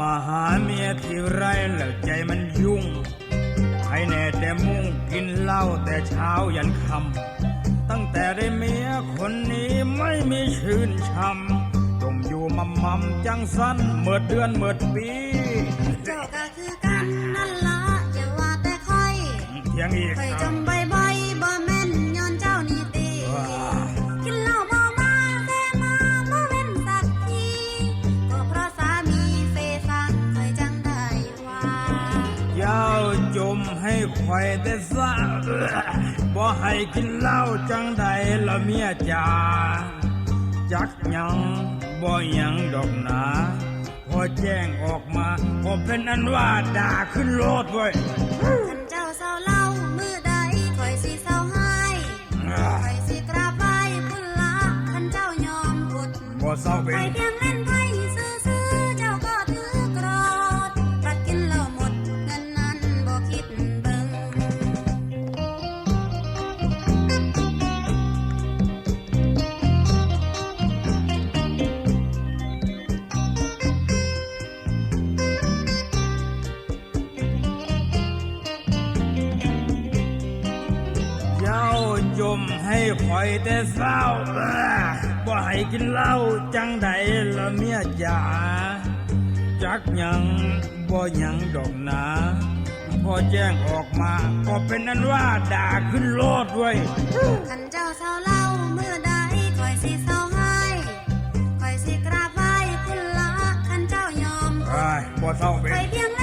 มาหาเมียที่ไรแล้วใจมันยุ่ง ให้แน่แต่มุ่งกินเหล้าแต่เช้ายันค่ำตั้งแต่ได้เมียคนนี้ไม่มีชื่นช่ำจมอยู่มัมมัมจังสั้นเมื่อเดือนเมื่อปีเจ้าก็คือกันนั่นละอย่าว่าแต่ค่อยเทียงอีกค่อยจำบ่อ จ้าจมให้คอยแต่ซะบ่ให้กินเหล้าจังใดละเมียจ๋าจักหยังบ่หยังดอกหนาพอแจ้งออกมาก็เป็นอันว่าด่าขึ้นโลดเว้ยท่านเจ้าเศร้าเล่ามือใดค่อยสิเศร้าให้ค่อยสิกราบไหว้พุ่นละท่านเจ้ายอมพุดบ่เศร้าเป็ไปน เจ้าจมให้คอยแต่เศร้าบ่ให้กินเหล้าจังใดละเมียจ๋าจักหยังบ่หยังดอกหนาพอแจ้งออกมาก็เป็นอันว่าด่าขึ้นโลดเว้ยท่านเจ้าเศร้าเล่าเมื่อใดคอยสิเศร้าให้คอยสิกราบไหว้คุณละท่านเจ้ายอมไอ้ยบ่เศร้าเป็คอนยเพียง